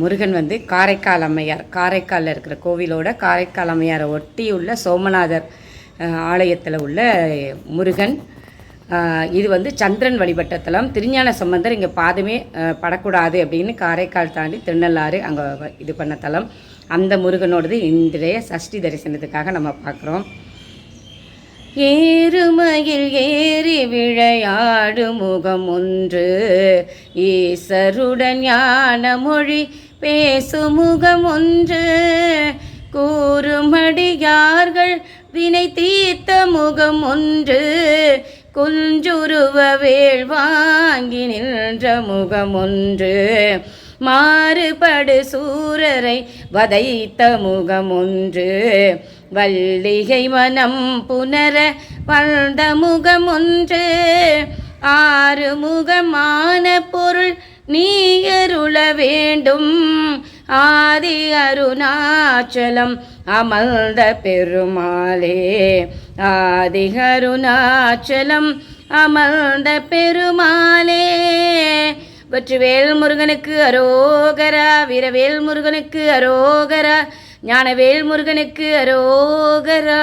முருகன் வந்து காரைக்கால் அம்மையார். காரைக்காலில் இருக்கிற கோவிலோட காரைக்கால் அம்மையாரை ஒட்டி உள்ள சோமநாதர் ஆலயத்தில் உள்ள முருகன். இது வந்து சந்திரன் வழிபட்ட தலம். திருஞான சம்பந்தர் இங்கே பாதமே படக்கூடாது அப்படின்னு காரைக்கால் தாண்டி திருநள்ளாறு அங்கே இது பண்ண தலம். அந்த முருகனோடது இன்றைய சஷ்டி தரிசனத்துக்காக நம்ம பார்க்குறோம் ஏறுமையில் ஏறி விளையாடு முகம் ஒன்று ஈசருடன் ஞான மொழி பேசு முகம் ஒன்று கூறுமடியார்கள் வினை தீர்த்த முகம் ஒன்று குஞ்சுருவ வேள் வாங்கி நின்ற முகம் ஒன்று மாறுபடு சூரரை வதைத்த முகம் ஒன்று வள்ளிகை மனம் புனர வந்த முகமொன்று ஆறு முகமான பொருள் நீயருள வேண்டும். ஆதி அருணாச்சலம் அமர்ந்த பெருமாளே ஆதி அருணாச்சலம் அமர்ந்த பெருமாளே. வெற்றிவேல் முருகனுக்கு அரோகரா வீரவேல் முருகனுக்கு அரோகரா ஞானவேல் முருகனுக்கு அரோகரா.